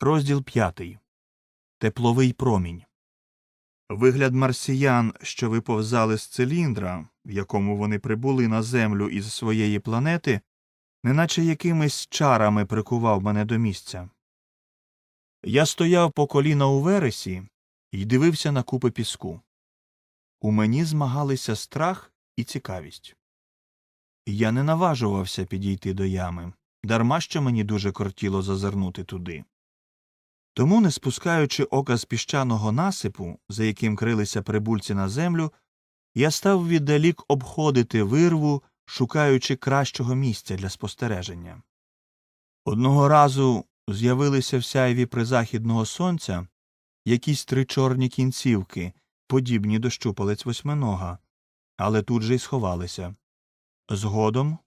Розділ п'ятий. Тепловий промінь. Вигляд марсіян, що виповзали з циліндра, в якому вони прибули на землю із своєї планети, неначе якимись чарами прикував мене до місця. Я стояв по коліна у вересі і дивився на купи піску. У мені змагалися страх і цікавість. Я не наважувався підійти до ями, дарма що мені дуже кортіло зазирнути туди. Тому, не спускаючи ока з піщаного насипу, за яким крилися прибульці на землю, я став віддалік обходити вирву, шукаючи кращого місця для спостереження. Одного разу з'явилися в сяйві призахідного сонця якісь три чорні кінцівки, подібні до щупалець восьминога, але тут же й сховалися. Згодом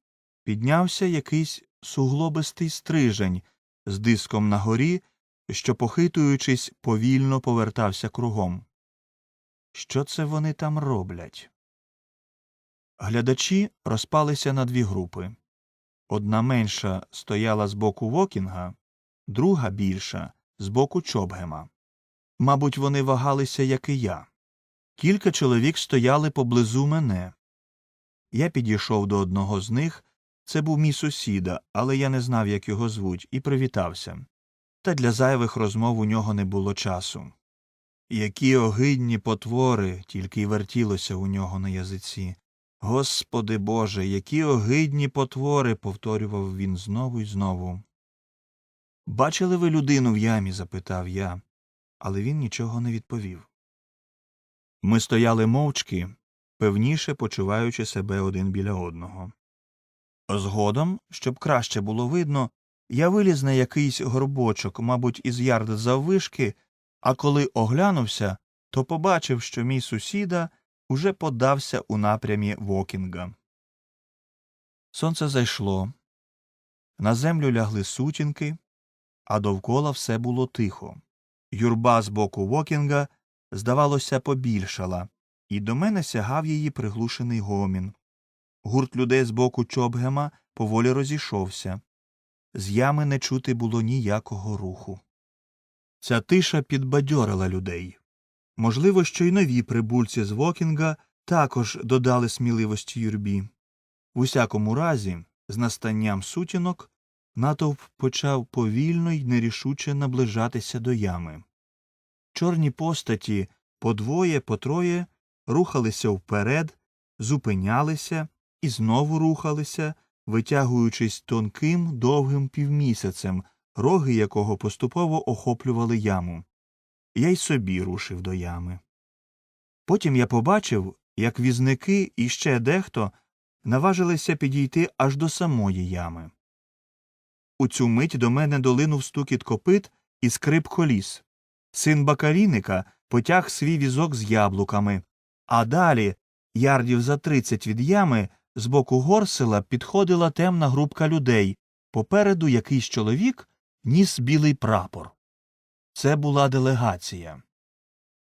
піднявся якийсь суглобистий стрижень з диском на горі, що, похитуючись, повільно повертався кругом. Що це вони там роблять? Глядачі розпалися на дві групи. Одна менша стояла з боку Вокінга, друга більша з боку Чобгема. Мабуть, вони вагалися, як і я. Кілька чоловік стояли поблизу мене. Я підійшов до одного з них це був мій сусіда, але я не знав, як його звуть, і привітався. Та для зайвих розмов у нього не було часу. Які огидні потвори тільки й вертілося у нього на язиці. Господи Боже, які огидні потвори, повторював він знову й знову. Бачили ви людину в ямі? запитав я, але він нічого не відповів. Ми стояли мовчки, певніше почуваючи себе один біля одного. Згодом, щоб краще було видно, я виліз на якийсь горбочок, мабуть, із ярд заввишки, а коли оглянувся, то побачив, що мій сусіда уже подався у напрямі Вокінга. Сонце зайшло. На землю лягли сутінки, а довкола все було тихо. Юрба з боку Вокінга, здавалося, побільшала, і до мене сягав її приглушений гомін. Гурт людей з боку Чобгема поволі розійшовся. З ями не чути було ніякого руху. Ця тиша підбадьорила людей. Можливо, що й нові прибульці з Вокінга також додали сміливості юрбі. В усякому разі, з настанням сутінок, натовп почав повільно й нерішуче наближатися до ями. Чорні постаті по двоє, по троє рухалися вперед, зупинялися і знову рухалися, витягуючись тонким довгим півмісяцем, роги якого поступово охоплювали яму. Я й собі рушив до ями. Потім я побачив, як візники і ще дехто наважилися підійти аж до самої ями. У цю мить до мене долинув стукіт копит і скрип коліс. Син бакаліника потяг свій візок з яблуками, а далі, ярдів за тридцять від ями, з боку горсела підходила темна групка людей, попереду якийсь чоловік ніс білий прапор. Це була делегація.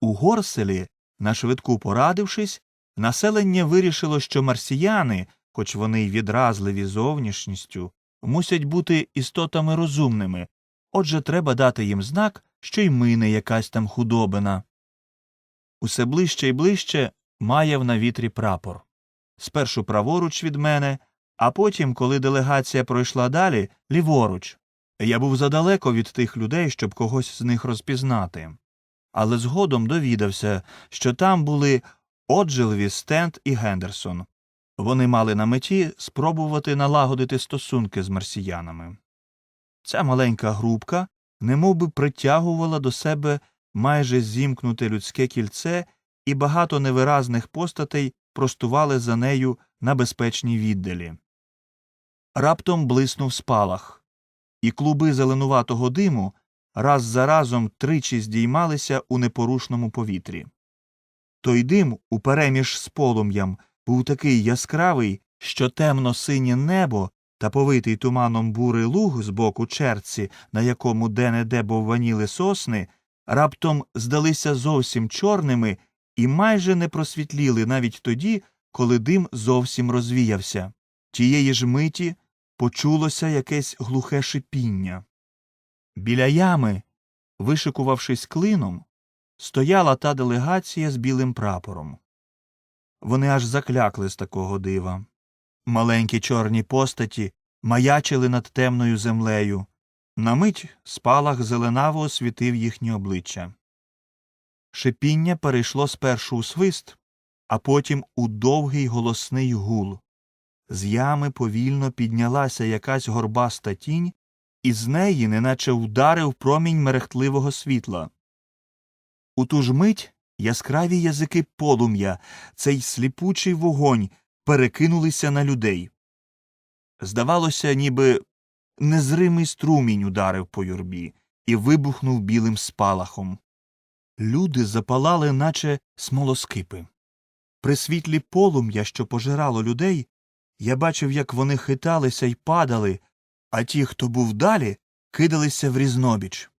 У горселі, нашвидку порадившись, населення вирішило, що марсіяни, хоч вони й відразливі зовнішністю, мусять бути істотами розумними, отже треба дати їм знак, що й ми не якась там худобина. Усе ближче і ближче маяв на вітрі прапор. Спершу праворуч від мене, а потім, коли делегація пройшла далі, ліворуч. Я був задалеко від тих людей, щоб когось з них розпізнати. Але згодом довідався, що там були Оджелві, Стенд і Гендерсон. Вони мали на меті спробувати налагодити стосунки з марсіянами. Ця маленька групка немовби притягувала до себе майже зімкнуте людське кільце, і багато невиразних постатей простували за нею на безпечній віддалі. Раптом блиснув спалах, і клуби зеленуватого диму раз за разом тричі здіймалися у непорушному повітрі. Той дим, упереміж з полум'ям, був такий яскравий, що темно синє небо та повитий туманом бурий луг з боку черці, на якому де не бовваніли сосни, раптом здалися зовсім чорними і майже не просвітліли навіть тоді, коли дим зовсім розвіявся. Тієї ж миті почулося якесь глухе шипіння. Біля ями вишикувавшись клином, стояла та делегація з білим прапором. Вони аж заклякли з такого дива. Маленькі чорні постаті маячили над темною землею. На мить спалах зеленаво освітив їхні обличчя. Шипіння перейшло спершу у свист, а потім у довгий голосний гул. З ями повільно піднялася якась горбаста тінь, і з неї неначе вдарив промінь мерехтливого світла. У ту ж мить яскраві язики полум'я, цей сліпучий вогонь перекинулися на людей. Здавалося, ніби незримий струмінь ударив по юрбі і вибухнув білим спалахом. Люди запалали, наче смолоскипи. При світлі полум'я, що пожирало людей, я бачив, як вони хиталися й падали, а ті, хто був далі, кидалися в різнобіч.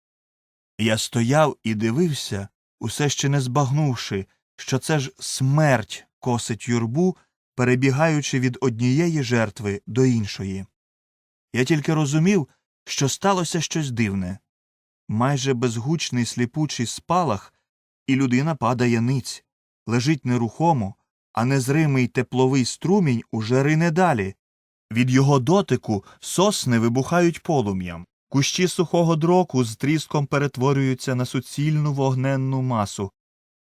Я стояв і дивився, усе ще не збагнувши, що це ж смерть косить юрбу, перебігаючи від однієї жертви до іншої. Я тільки розумів, що сталося щось дивне. Майже безгучний сліпучий спалах, і людина падає ниць, лежить нерухомо, а незримий тепловий струмінь уже рине далі. Від його дотику сосни вибухають полум'ям. Кущі сухого дроку з тріском перетворюються на суцільну вогненну масу.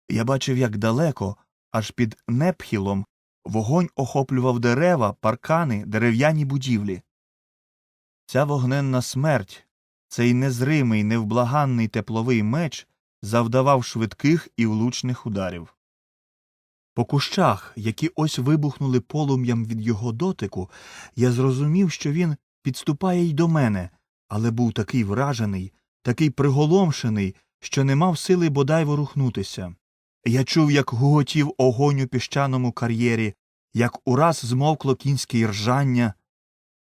Я бачив, як далеко, аж під непхілом, вогонь охоплював дерева, паркани, дерев'яні будівлі. Ця вогненна смерть, цей незримий, невблаганний тепловий меч завдавав швидких і влучних ударів. По кущах, які ось вибухнули полум'ям від його дотику, я зрозумів, що він підступає й до мене, але був такий вражений, такий приголомшений, що не мав сили бодай ворухнутися. Я чув, як гуготів огонь у піщаному кар'єрі, як ураз змовкло кінське ржання.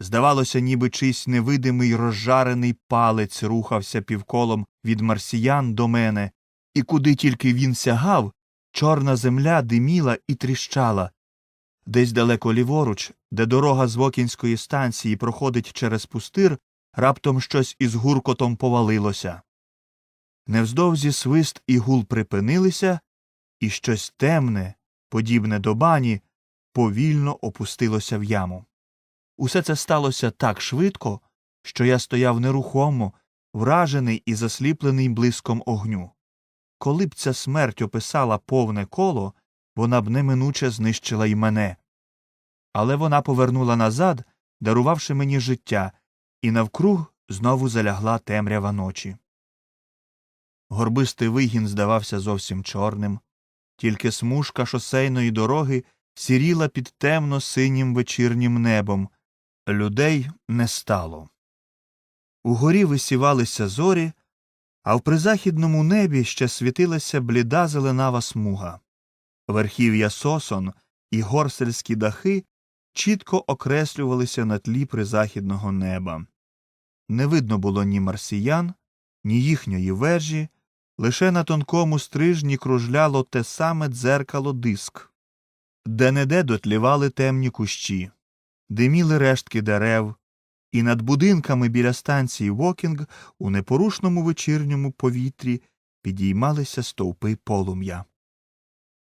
Здавалося, ніби чийсь невидимий розжарений палець рухався півколом від марсіян до мене, і куди тільки він сягав, чорна земля диміла і тріщала. Десь далеко ліворуч, де дорога з Вокінської станції проходить через пустир, раптом щось із гуркотом повалилося. Невздовзі свист і гул припинилися, і щось темне, подібне до бані, повільно опустилося в яму. Усе це сталося так швидко, що я стояв нерухомо, вражений і засліплений блиском огню. Коли б ця смерть описала повне коло, вона б неминуче знищила й мене. Але вона повернула назад, дарувавши мені життя, і навкруг знову залягла темрява ночі. Горбистий вигін здавався зовсім чорним, тільки смужка шосейної дороги сіріла під темно синім вечірнім небом. Людей не стало. Угорі висівалися зорі, а в призахідному небі ще світилася бліда зеленава смуга. Верхів'я сосон і горсельські дахи чітко окреслювалися на тлі призахідного неба. Не видно було ні марсіян, ні їхньої вежі, лише на тонкому стрижні кружляло те саме дзеркало диск, де неде дотлівали темні кущі, диміли рештки дерев, і над будинками біля станції Вокінг у непорушному вечірньому повітрі підіймалися стовпи полум'я.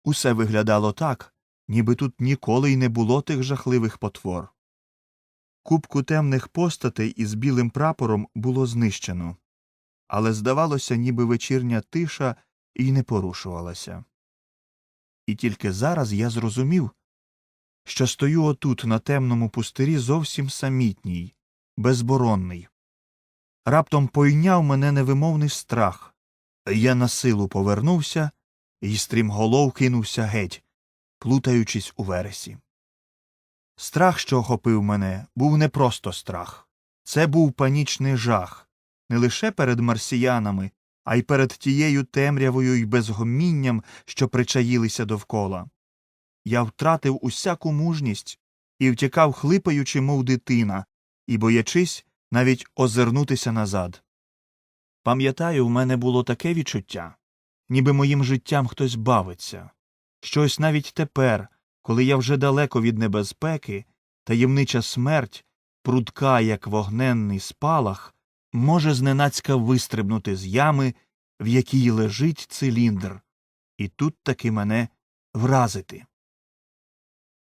Усе виглядало так, ніби тут ніколи й не було тих жахливих потвор. Кубку темних постатей із білим прапором було знищено, але здавалося, ніби вечірня тиша і не порушувалася. І тільки зараз я зрозумів, що стою отут на темному пустирі зовсім самітній, безборонний. Раптом пойняв мене невимовний страх. Я на силу повернувся і стрімголов кинувся геть, плутаючись у вересі. Страх, що охопив мене, був не просто страх. Це був панічний жах не лише перед марсіянами, а й перед тією темрявою й безгомінням, що причаїлися довкола. Я втратив усяку мужність і втікав, хлипаючи, мов дитина, і боячись навіть озирнутися назад. Пам'ятаю, в мене було таке відчуття, ніби моїм життям хтось бавиться. Щось навіть тепер, коли я вже далеко від небезпеки, таємнича смерть, прудка, як вогненний спалах, може зненацька вистрибнути з ями в якій лежить циліндр, і тут таки мене вразити.